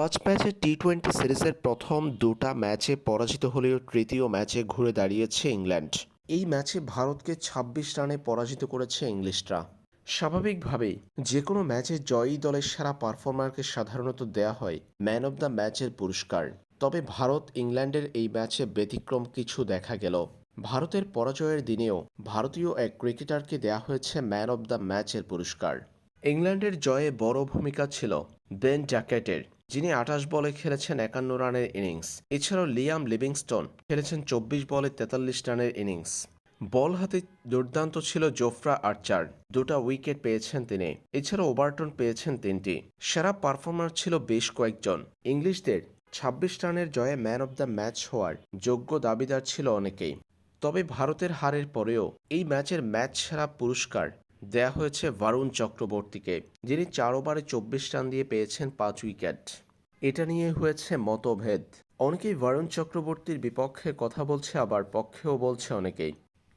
পাঁচ ম্যাচের T twenty সিরিজের প্রথম দুটা ম্যাচে পরাজিত হলেও তৃতীয় ম্যাচে ঘুরে দাঁড়িয়েছে ইংল্যান্ড। এই ম্যাচে ভারতকে ২৬ রানে পরাজিত করেছে ইংলিশরা। স্বাভাবিকভাবেই যে কোনো ম্যাচে জয়ী দলের সেরা পারফর্মারকে সাধারণত দেয়া হয় ম্যান অব দ্য ম্যাচের পুরস্কার। তবে ভারত ইংল্যান্ডের এই ম্যাচে ব্যতিক্রম কিছু দেখা গেল। ভারতের পরাজয়ের দিনেও ভারতীয় এক ক্রিকেটারকে দেয়া হয়েছে ম্যান অব দ্য ম্যাচের পুরস্কার। ইংল্যান্ডের জয়ে বড় ভূমিকা ছিল বেন জ্যাকেটের যিনি আঠাশ বলে খেলেছেন একান্ন রানের ইনিংস। এছাড়াও লিয়াম লিভিংস্টন খেলেছেন চব্বিশ বলে তেতাল্লিশ রানের ইনিংস। বল হাতে দুর্দান্ত ছিল জোফরা আর্চার। দুটা উইকেট পেয়েছেন তিনি। এছাড়াও ওভারটন পেয়েছেন তিনটি। সেরা পারফর্মার ছিল বেশ কয়েকজন। ইংলিশদের ছাব্বিশ রানের জয়ে ম্যান অব দ্য ম্যাচ হওয়ার যোগ্য দাবিদার ছিল অনেকেই। তবে ভারতের হারের পরেও এই ম্যাচের ম্যাচ সেরা পুরস্কার দেয়া হয়েছে বারুণ চক্রবর্তীকে, যিনি চার ওভারে চব্বিশ রান দিয়ে পেয়েছেন পাঁচ উইকেট। এটা নিয়ে হয়েছে মতভেদ। অনেকেই বরুণ চক্রবর্তীর বিপক্ষে কথা বলছে আবার পক্ষেও বলছে অনেকেই।